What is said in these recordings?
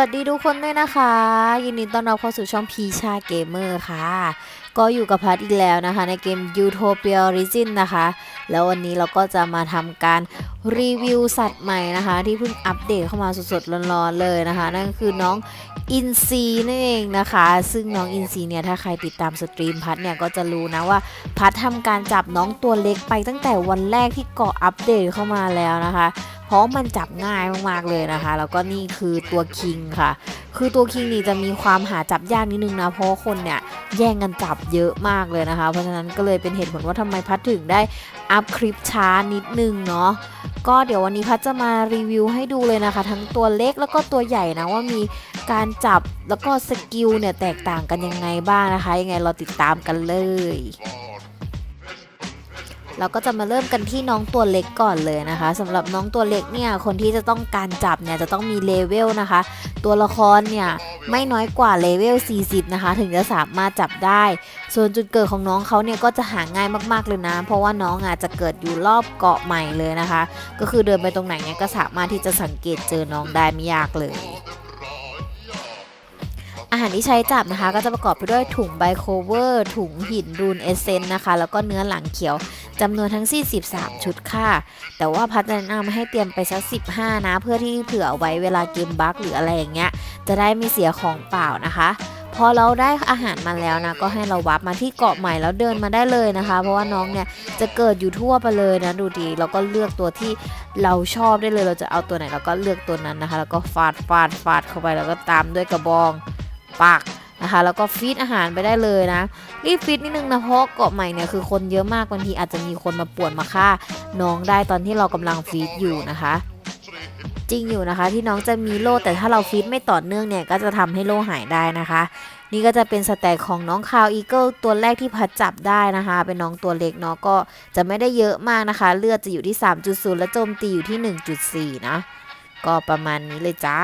วัสดีทุกคนด้วยนะคะ ยินดีต้อนรับเข้าสู่ช่องพีชาเกมเมอร์ค่ะ ก็อยู่กับพัทอีกแล้วนะคะ ในเกม Utopia Origin นะคะ แล้ววันนี้เราก็จะมาทำการรีวิวสัตว์ใหม่นะคะ ที่เพิ่งอัปเดตเข้ามาสดๆร้อนๆเลยนะคะ นั่นก็คือน้องอินซีนั่นเองนะคะ ซึ่งน้องอินซีเนี่ย ถ้าใครติดตามสตรีมพัทเนี่ย ก็จะรู้นะว่าพัททำการจับน้องตัวเล็กไปตั้งแต่วันแรกที่เกาะอัปเดตเข้ามาแล้วนะคะ เพราะมันจับง่ายมากๆเลยนะคะ แล้วก็นี่คือตัวคิงค่ะ คือตัวคิงนี่จะมีความหาจับยากนิดนึงนะเพราะคนเนี่ยแย่งกันจับเยอะมากเลยนะคะ เพราะฉะนั้นก็เลยเป็นเหตุผลว่าทำไมพัดถึงได้อัพคลิปช้านิดนึงเนาะก็เดี๋ยววันนี้พัดจะมารีวิวให้ดูเลยนะคะ ทั้งตัวเล็กแล้วก็ตัวใหญ่นะว่ามีการจับแล้วก็สกิลเนี่ยแตกต่างกันยังไงบ้างนะคะยังไงเราติดตามกันเลย เราก็จะมาเริ่มกันที่น้องตัวเล็กก่อนเลยนะคะสำหรับน้องตัวเล็กเนี่ยคนที่จะต้องการจับเนี่ยจะต้องมีเลเวลนะคะ ตัวละครเนี่ยไม่น้อยกว่าเลเวล 40 นะคะ ถึงจะสามารถจับได้ ส่วนจุดเกิดของน้องเขาเนี่ยก็จะหาง่ายมากๆเลยนะ เพราะว่าน้องอาจจะเกิดอยู่รอบเกาะใหม่เลยนะคะ ก็คือเดินไปตรงไหนเนี่ยก็สามารถที่จะสังเกตเจอน้องได้ไม่ยากเลยอาหารที่ใช้จับนะคะ ก็จะประกอบไปด้วยถุงไบโคเวอร์ ถุงหินรูนเอเซนนะคะ แล้วก็เนื้อหลังเขียว จำนวนทั้ง 43 ชุดค่ะ แต่ว่าพัฒแนะนำให้เตรียมไปสัก 15 นะ เพื่อที่เผื่อไว้เวลาเกมบั๊กหรืออะไรอย่างเงี้ย จะได้ไม่เสียของเปล่านะคะพอเราได้อาหารมาแล้วนะก็ให้เราวับมาที่เกาะใหม่แล้วเดินมาได้เลยนะคะ เพราะว่าน้องเนี่ยจะเกิดอยู่ทั่วไปเลยนะดูดีเราก็เลือกตัวที่เราชอบได้เลยเราจะเอาตัวไหนเราก็เลือกตัวนั้นนะคะ แล้วก็ฟาดฟาดฟาดเข้าไปแล้วก็ตามด้วยกระบองปัก นะคะ แล้วก็ฟีดอาหารไปได้เลยนะ รีบฟีดนิดนึงนะเพราะเกาะใหม่เนี่ยคือคนเยอะมากบางทีอาจจะมีคนมาป่วนมาฆ่าน้องได้ตอนที่เรากำลังฟีดอยู่นะคะจริงอยู่นะคะที่น้องจะมีโล่แต่ถ้าเราฟีดไม่ต่อเนื่องเนี่ยก็จะทำให้โล่หายได้นะคะ นี่ก็จะเป็นสแตทของน้องคาวอีเกิลตัวแรกที่พัดจับได้นะคะ เป็นน้องตัวเล็กเนาะก็จะไม่ได้เยอะมากนะคะ เลือดจะอยู่ที่ 3.0 และโจมตีอยู่ที่ 1.4 นะ ก็ประมาณนี้เลยจ้า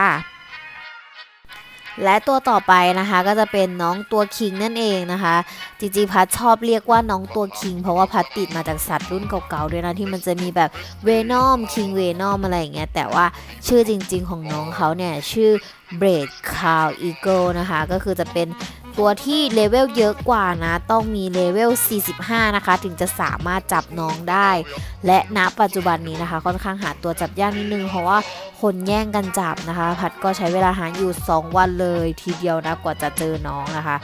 และตัวต่อไปนะคะก็จะเป็นน้องตัวคิงนั่นเองนะคะ จริงๆพัดชอบเรียกว่าน้องตัวคิง เพราะว่าพัดติดมาจากสัตว์รุ่นเก่าๆด้วยนะที่มันจะมีแบบเวนอมคิงเวนอมอะไรอย่างเงี้ยแต่ว่าชื่อจริงๆของน้องเขาเนี่ยชื่อเบรดคาวอีเกิลนะคะก็คือจะเป็น ตัวที่เลเวลเยอะกว่านะ ต้องมีเลเวล 45 นะคะ ถึงจะสามารถจับน้องได้ และณปัจจุบันนี้นะคะ ค่อนข้างหาตัวจับยากนิดนึง เพราะว่าคนแย่งกันจับนะคะ พัดก็ใช้เวลาหาอยู่ 2 วันเลยทีเดียวนะกว่าจะเจอน้องนะคะ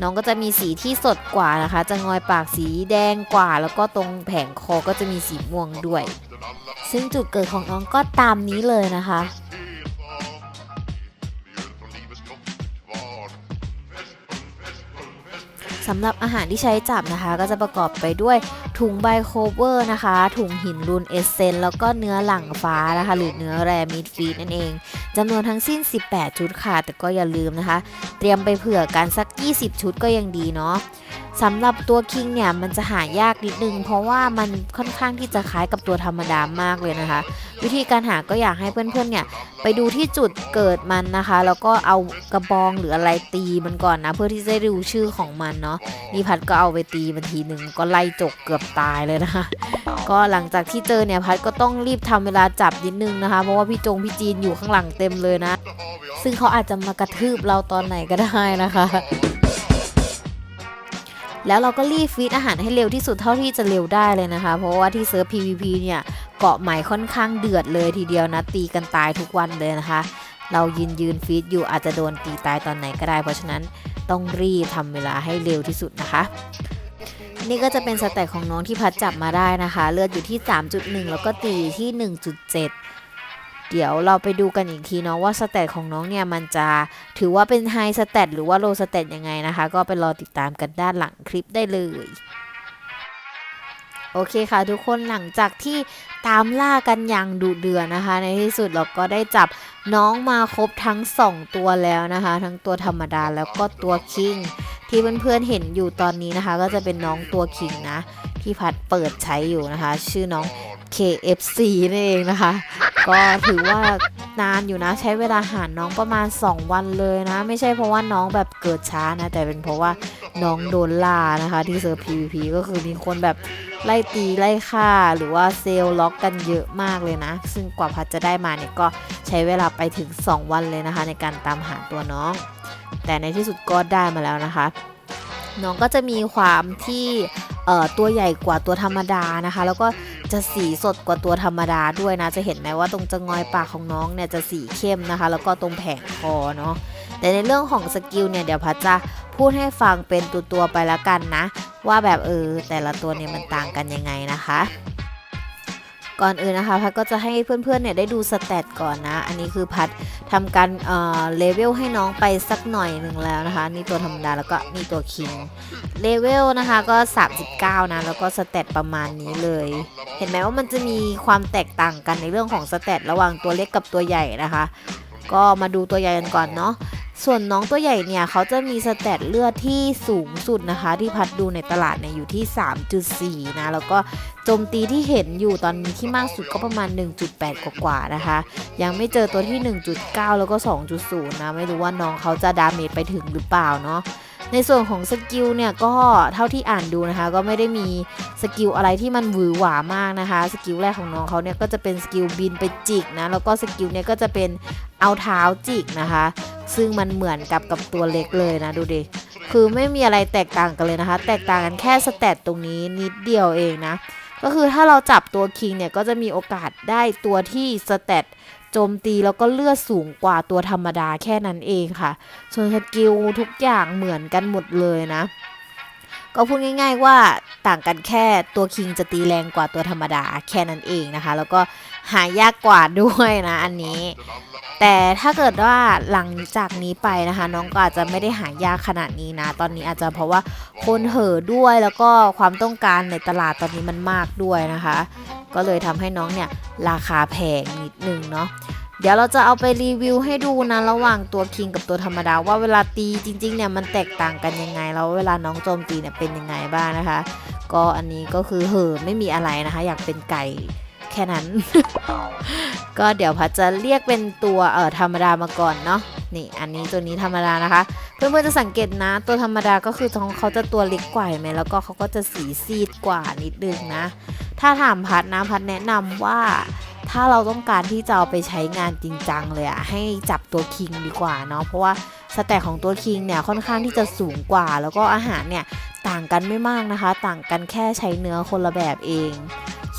น้องก็จะมีสีที่สดกว่านะคะ จะงอยปากสีแดงกว่า แล้วก็ตรงแผงคอก็จะมีสีม่วงด้วย ซึ่งจุดเกิดของน้องก็ตามนี้เลยนะคะ สำหรับอาหารที่ใช้จับนะคะ ก็จะประกอบไปด้วยถุงใบโคเวอร์นะคะ ถุงหินรูนเอเซนแล้วก็เนื้อหลังฟ้านะคะ หรือเนื้อแรมิดฟีดนั่นเอง จำนวนทั้งสิ้น 18 ชุดค่ะ แต่ก็อย่าลืมนะคะ เตรียมไปเผื่อกันสัก 20 ชุดก็ยังดีเนาะสำหรับตัวคิงเนี่ยมันจะหายากนิดนึง เพราะว่ามันค่อนข้างที่จะคล้ายกับตัวธรรมดามากเลยนะคะ วิธีการหาก็อยากให้เพื่อนๆเนี่ยไปดูที่จุดเกิดมันนะคะ แล้วก็เอากระบองหรืออะไรตีมันก่อนนะ เพื่อที่จะดูชื่อของมันเนาะนี่พัดก็เอาไปตีมันทีหนึ่งก็ไล่จกเกือบตายเลยนะคะ ก็หลังจากที่เจอเนี่ยพัดก็ต้องรีบทำเวลาจับนิดนึงนะคะ เพราะว่าพี่จงพี่จีนอยู่ข้างหลังเต็มเลยนะ ซึ่งเขาอาจจะมากระทืบเราตอนไหนก็ได้นะคะ แล้วเราก็รีบฟีดอาหารให้เร็วที่สุดเท่าที่จะเร็วได้เลยนะคะ เพราะว่าที่เซิร์ฟ PVP เนี่ยเกาะใหม่ค่อนข้างเดือดเลยทีเดียวนะ ตีกันตายทุกวันเลยนะคะ เรายืนยืนฟีดอยู่อาจจะโดนตีตายตอนไหนก็ได้ เพราะฉะนั้นต้องรีบทำเวลาให้เร็วที่สุดนะคะนี่ก็จะเป็นสแตทของน้องที่พัดจับมาได้นะคะ เลือดอยู่ที่ 3.1 แล้วก็ตีที่ 1.7 เดี๋ยวเราไปดูกันอีกทีเนาะว่าสแตทของน้องเนี่ยมันจะถือว่าเป็นไฮสแตทหรือว่าโลสแตทยังไงนะคะ ก็ไปรอติดตามกันด้านหลังคลิปได้เลยโอเคค่ะทุกคนหลังจากที่ตามล่ากันอย่างดุเดือดนะคะ ในที่สุดเราก็ได้จับน้องมาครบทั้ง 2 ตัวแล้วนะคะ ทั้งตัวธรรมดาแล้วก็ตัวคิง ที่เพื่อนๆเห็นอยู่ตอนนี้นะคะ ก็จะเป็นน้องตัวคิงนะ ที่พัดเปิดใช้อยู่นะคะ ชื่อน้อง KFC นั่นเองนะคะ ก็ถือว่านานอยู่นะ ใช้เวลาหาน้องประมาณ 2 วันเลยนะ ไม่ใช่เพราะว่าน้องแบบเกิดช้านะ แต่เป็นเพราะว่าน้องโดนล่านะคะ ที่เซิร์ฟ PVP ก็คือมีคนแบบไล่ตีไล่ฆ่า หรือว่าเซลล์ล็อกกันเยอะมากเลยนะ ซึ่งกว่าพัดจะได้มาเนี่ยก็ใช้เวลาไปถึง 2 วันเลยนะคะ ในการตามหาตัวน้อง แต่ในที่สุดก็ได้มาแล้วนะคะ น้องก็จะมีความที่เอ่อตัวใหญ่กว่าตัวธรรมดานะคะ แล้วก็ จะสีสดกว่าตัวธรรมดาด้วยนะ จะเห็นไหมว่าตรงจะงอยปากของน้องเนี่ยจะสีเข้มนะคะ แล้วก็ตรงแผงคอเนาะแต่ในเรื่องของสกิลเนี่ยเดี๋ยวพัชจะพูดให้ฟังเป็นตัวตัวไปแล้วกันนะ ว่าแบบเออแต่ละตัวเนี่ยมันต่างกันยังไงนะคะ ก่อนอื่นนะคะพัดก็จะให้เพื่อนๆเนี่ยได้ดูสเตตก่อนนะ อันนี้คือพัดทำการเอ่อเลเวลให้น้องไปสักหน่อยหนึ่งแล้วนะคะ นี่ตัวธรรมดาแล้วก็นี่ตัวคิงเลเวลนะคะก็ 39 นะ แล้วก็สเตตประมาณนี้เลย เห็นไหมว่ามันจะมีความแตกต่างกันในเรื่องของสเตตระหว่างตัวเล็กกับตัวใหญ่นะคะ ก็มาดูตัวใหญ่กันก่อนเนาะ ส่วนน้องตัวใหญ่เนี่ยเขาจะมีสเตตเลือดที่สูงสุดนะคะ ที่พัดดูในตลาดเนี่ยอยู่ที่ 3.4 นะ แล้วก็โจมตีที่เห็นอยู่ตอนนี้ที่มากสุดก็ประมาณ 1.8 กว่าๆนะคะ ยังไม่เจอตัวที่ 1.9 แล้วก็ 2.0 นะ ไม่รู้ว่าน้องเขาจะดาเมจไปถึงหรือเปล่าเนาะ ในส่วนของสกิลเนี่ยก็เท่าที่อ่านดูนะคะ ก็ไม่ได้มีสกิลอะไรที่มันหวือหวามากนะคะ สกิลแรกของน้องเขาเนี่ยก็จะเป็นสกิลบินไปจิกนะแล้วก็สกิลเนี่ยก็จะเป็นเอาเท้าจิกนะคะ ซึ่งมันเหมือนกับกับตัวเล็กเลยนะดูดิคือไม่มีอะไรแตกต่างกันเลยนะคะ แตกต่างกันแค่สเตตตรงนี้นิดเดียวเองนะก็คือถ้าเราจับตัวคิงเนี่ยก็จะมีโอกาสได้ตัวที่สเตต จมตีแล้วก็เลือดสูงกว่าตัวธรรมดาแค่นั้นเองค่ะ ส่วนสกิลทุกอย่างเหมือนกันหมดเลยนะ ก็พูดง่าย ๆว่าต่างกันแค่ตัวคิงจะตีแรงกว่าตัวธรรมดาแค่นั้นเองนะคะ แล้วก็ หายากกว่าด้วยนะอันนี้ แต่ถ้าเกิดว่าหลังจากนี้ไปนะคะ น้องก็อาจจะไม่ได้หายากขนาดนี้นะ ตอนนี้อาจจะเพราะว่าคนเห่อด้วยแล้วก็ความต้องการในตลาดตอนนี้มันมากด้วยนะคะ ก็เลยทำให้น้องเนี่ยราคาแพงนิดนึงเนาะเดี๋ยวเราจะเอาไปรีวิวให้ดูนะระหว่างตัวคิงกับตัวธรรมดาว่าเวลาตีจริงๆเนี่ยมันแตกต่างกันยังไง แล้วเวลาน้องโจมตีเนี่ยเป็นยังไงบ้างนะคะ ก็อันนี้ก็คือเห่อไม่มีอะไรนะคะ อยากเป็นไก่ ค่นั้น ก็เดี๋ยวพัดจะเรียกเป็นตัวเอ่อธรรมดามาก่อนเนาะนี่อันนี้ตัวนี้ธรรมดานะคะ เพื่อนๆจะสังเกตนะ ตัวธรรมดาก็คือทองเขาจะตัวเล็กกว่าไหมแล้วก็เขาก็จะสีซีดกว่านิดนึงนะ ถ้าถามพัดนะพัดแนะนำว่าถ้าเราต้องการที่จะเอาไปใช้งานจริงจังเลยอะให้จับตัวคิงดีกว่าเนาะเพราะว่าสแต็กของตัวคิงเนี่ยค่อนข้างที่จะสูงกว่า แล้วก็อาหารเนี่ยต่างกันไม่มากนะคะ ต่างกันแค่ใช้เนื้อคนละแบบเอง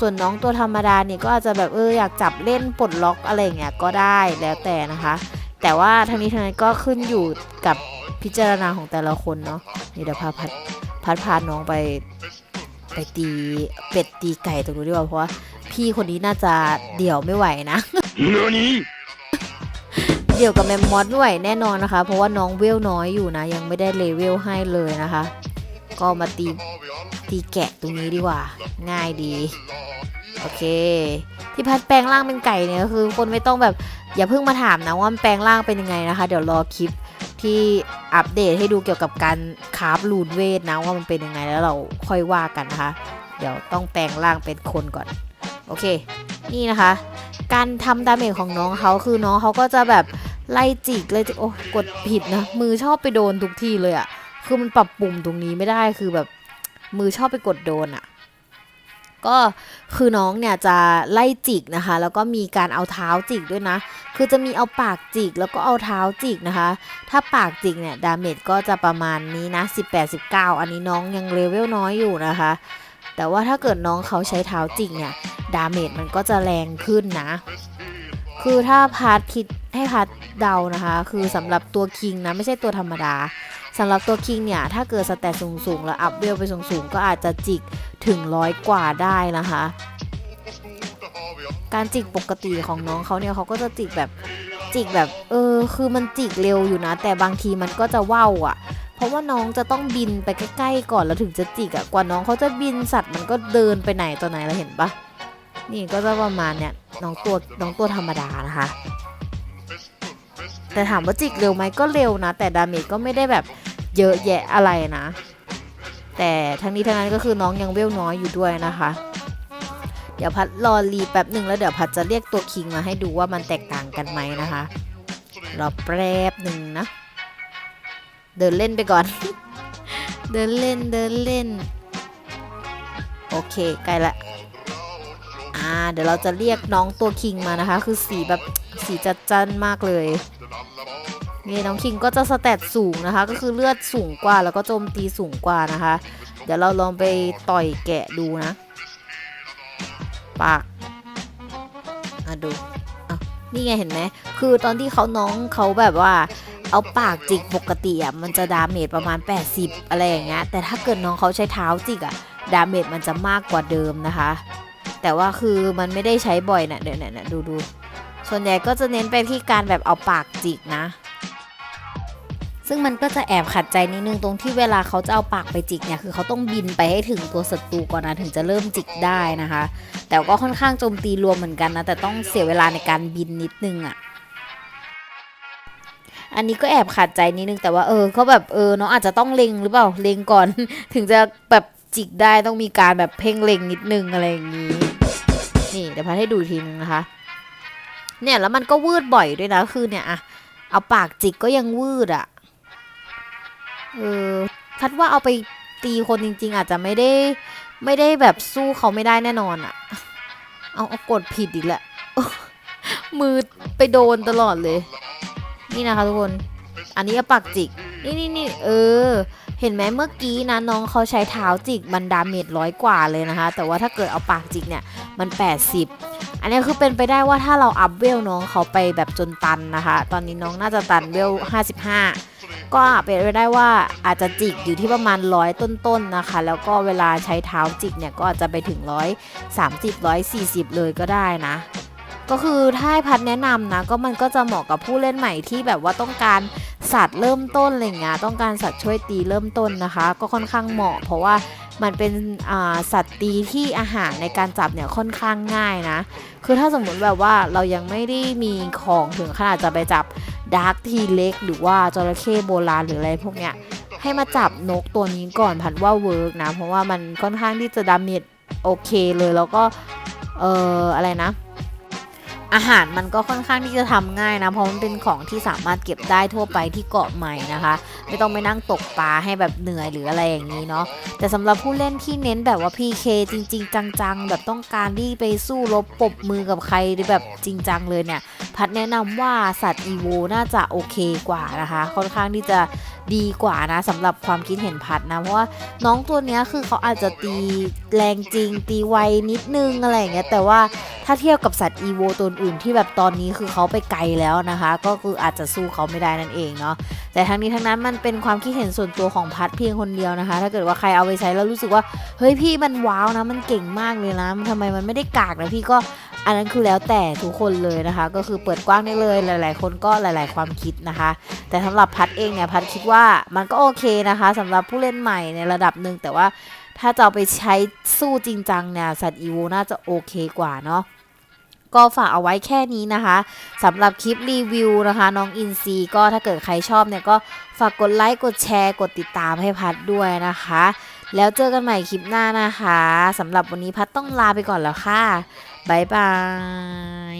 ส่วนน้องตัวธรรมดาเนี่ยก็อาจจะแบบเอออยากจับเล่นปลดล็อกอะไรอย่างเงี้ยก็ได้แล้วแต่นะคะ แต่ว่าทั้งนี้ทั้งนั้นก็ขึ้นอยู่กับพิจารณาของแต่ละคนเนาะนี่เดี๋ยวพาพัดพัดพาน้องไปไปตีเป็ดตีไก่ตรงนู้นดีกว่าเพราะว่าพี่คนนี้น่าจะเดี่ยวไม่ไหวนะเดี่ยวกับแมมมอสไม่ไหวแน่นอนนะคะ เพราะว่าน้องเวลน้อยอยู่นะ ยังไม่ได้เลเวลให้เลยนะคะ ก็มาตีตีแกะตรงนี้ดีกว่า ง่ายดี โอเค ที่พัดแปลงร่างเป็นไก่เนี่ยคือ คนไม่ต้องแบบอย่าเพิ่งมาถามนะว่ามันแปลงร่างเป็นยังไงนะคะ เดี๋ยวรอคลิปที่อัปเดตให้ดูเกี่ยวกับการคราฟรูนเวทนะว่ามันเป็นยังไงแล้วเราค่อยว่ากันนะคะ เดี๋ยวต้องแปลงร่างเป็นคนก่อน โอเค นี่นะคะ การทำดาเมจของน้องเขาคือน้องเขาก็จะแบบไล่จิกเลยโอ้กดผิดนะมือชอบไปโดนทุกที่เลยอะ่ะ คือมันปรับปุ่มตรงนี้ไม่ได้คือแบบมือชอบไปกดโดนอะ่ะก็คือน้องเนี่ยจะไล่จิกนะคะ แล้วก็มีการเอาเท้าจิกด้วยนะ คือจะมีเอาปากจิกแล้วก็เอาเท้าจิกนะคะ ถ้าปากจิกเนี่ยดาเมจก็จะประมาณนี้นะ 18-19 อันนี้น้องยังเลเวลน้อยอยู่นะคะ แต่ว่าถ้าเกิดน้องเขาใช้เท้าจิกเนี่ยดาเมจมันก็จะแรงขึ้นนะ คือถ้าพาร์ทคิดให้พาร์ทเดานะคะ คือสำหรับตัวคิงนะไม่ใช่ตัวธรรมดา สำหรับตัวคิงเนี่ย ถ้าเกิดสแตทสูงๆ แล้วอัพเวลไปสูงๆ ก็อาจจะจิกถึงร้อยกว่าได้นะคะ การจิกปกติของน้องเขาเนี่ยเขาก็จะจิกแบบจิกแบบเออคือมันจิกเร็วอยู่นะ แต่บางทีมันก็จะว่าวอะ่ะ เพราะว่าน้องจะต้องบินไปใกล้ๆก่อนแล้วถึงจะจิกอะ่ะกว่าน้องเขาจะบินสัตว์มันก็เดินไปไหนต่อไหนเราเห็นปะนี่ก็จะประมาณเนี่ยน้องตัวน้องตัวธรรมดานะคะแต่ถามว่าจิกเร็วไหมก็เร็วนะ แต่ดาเมจก็ไม่ได้แบบ เยอะแยะอะไรนะ แต่ทั้งนี้ทั้งนั้นก็คือน้องยังเวลน้อยอยู่ด้วยนะคะ เดี๋ยวพัดรอรีแป๊บหนึ่งแล้วเดี๋ยวพัดจะเรียกตัวคิงมาให้ดูว่ามันแตกต่างกันไหมนะคะรอแป๊บหนึ่งนะ เดินเล่นไปก่อน เดินเล่นเดินเล่น โอเคใกล้ละอ่าเดี๋ยวเราจะเรียกน้องตัวคิงมานะคะ คือสีแบบสีจัดจ้านมากเลย นี่น้องคิงก็จะสแตทสูงนะคะ ก็คือเลือดสูงกว่าแล้วก็โจมตีสูงกว่านะคะ เดี๋ยวเราลองไปต่อยแกะดูนะ ปากอะดูอะนี่ไงเห็นไหม คือตอนที่เขาน้องเขาแบบว่าเอาปากจิกปกติอะมันจะดาเมจประมาณ 80 อะไรอย่างเงี้ย แต่ถ้าเกิดน้องเขาใช้เท้าจิกอะดาเมจมันจะมากกว่าเดิมนะคะ แต่ว่าคือมันไม่ได้ใช้บ่อยนะเดี๋ยวนี่ยดูดูส่วนใหญ่ก็จะเน้นไปที่การแบบเอาปากจิกนะ ซึ่งมันก็จะแอบขัดใจนิดนึงตรงที่เวลาเขาจะเอาปากไปจิกเนี่ยคือเขาต้องบินไปให้ถึงตัวศัตรูก่อนนะถึงจะเริ่มจิกได้นะคะ แต่ก็ค่อนข้างโจมตีรวมเหมือนกันนะแต่ต้องเสียเวลาในการบินนิดนึงอะ่ะอันนี้ก็แอบขัดใจนิดนึงแต่ว่าเออเขาแบบเออเน้องอาจจะต้องเล็งหรือเปล่าเล็งก่อน ถึงจะแบบจิกได้ต้องมีการแบบเพ่งเล็งนิดนึงอะไรอย่างนี้ นี่เดี๋ยวพัดให้ดูทีนึงนะคะ เนี่ยแล้วมันก็วืดบ่อยด้วยนะคือเนี่ยอะเอาปากจิกก็ยังวืดอะ เออพัดว่าเอาไปตีคนจริง ๆ อาจจะไม่ได้ไม่ได้แบบสู้เขาไม่ได้แน่นอนอะเอาเอากดผิดอีกแหละมือไปโดนตลอดเลย นี่นะคะทุกคน อันนี้เอาปากจิก นี่นี่นี่เออ เห็นไหมเมื่อกี้นะน้องเขาใช้เท้าจิกมันดาเมจร้อยกว่าเลยนะคะ แต่ว่าถ้าเกิดเอาปากจิกเนี่ยมัน 80 อันนี้คือเป็นไปได้ว่าถ้าเราอัพเวลน้องเขาไปแบบจนตันนะคะ ตอนนี้น้องน่าจะตันเวล 55 ก็เป็นไปได้ว่าอาจจะจิกอยู่ที่ประมาณร้อยต้นๆนะคะ แล้วก็เวลาใช้เท้าจิกเนี่ยก็อาจจะไปถึงร้อยสามสิบร้อยสี่สิบเลยก็ได้นะ ก็คือถ้าพัดแนะนำนะ ก็มันก็จะเหมาะกับผู้เล่นใหม่ที่แบบว่าต้องการสัตว์เริ่มต้นอะไรเงี้ยต้องการสัตว์ช่วยตีเริ่มต้นนะคะ ก็ค่อนข้างเหมาะ เพราะว่ามันเป็นสัตว์ตีที่อาหารในการจับเนี่ยค่อนข้างง่ายนะ คือถ้าสมมุติแบบว่าเรายังไม่ได้มีของถึงขนาดจะไปจับ ดาร์กทีเล็กหรือว่าจระเข้โบราณหรืออะไรพวกเนี้ยให้มาจับนกตัวนี้ก่อนพันว่าเวิร์กนะ เพราะว่ามันค่อนข้างที่จะดาเมจโอเคเลยแล้วก็ เอออะไรนะ อาหารมันก็ค่อนข้างที่จะทำง่ายนะ เพราะมันเป็นของที่สามารถเก็บได้ทั่วไปที่เกาะใหม่นะคะ ไม่ต้องไปนั่งตกปลาให้แบบเหนื่อยหรืออะไรอย่างนี้เนาะแต่สำหรับผู้เล่นที่เน้นแบบว่า PK จริง ๆ จังๆ แบบต้องการที่ไปสู้รบปรบมือกับใครหรือแบบจริงจังเลยเนี่ย พัดแนะนำว่าสัตว์อีโวน่าจะโอเคกว่านะคะ ค่อนข้างที่จะ ดีกว่านะสำหรับความคิดเห็นพัดนะ เพราะว่าน้องตัวนี้คือเขาอาจจะตีแรงจริง ตีไวนิดนึงอะไรอย่างเงี้ยแต่ว่าถ้าเทียบกับสัตว์อีโวตัวอื่นที่แบบตอนนี้คือเขาไปไกลแล้วนะคะ ก็คืออาจจะสู้เขาไม่ได้นั่นเองเนาะแต่ทั้งนี้ทั้งนั้นมันเป็นความคิดเห็นส่วนตัวของพัดเพียงคนเดียวนะคะ ถ้าเกิดว่าใครเอาไปใช้แล้วรู้สึกว่าเฮ้ยพี่มันว้าวนะมันเก่งมากเลยนะมันทำไมมันไม่ได้กากนะพี่ก็ อันนั้นคือแล้วแต่ทุกคนเลยนะคะ ก็คือเปิดกว้างได้เลยหลาย ๆ คนก็หลาย ๆ ความคิดนะคะ แต่สำหรับพัดเองเนี่ยพัดคิดว่ามันก็โอเคนะคะสำหรับผู้เล่นใหม่ในระดับหนึ่งแต่ว่าถ้าจะเอาไปใช้สู้จริงจังเนี่ยสัตว์อีโวน่าจะโอเคกว่าเนาะก็ฝากเอาไว้แค่นี้นะคะสำหรับคลิปรีวิวนะคะ น้องอินซีก็ถ้าเกิดใครชอบเนี่ยก็ฝากกดไลค์กดแชร์กดติดตามให้พัดด้วยนะคะ แล้วเจอกันใหม่คลิปหน้านะคะสำหรับวันนี้พัดต้องลาไปก่อนแล้วค่ะ บายบาย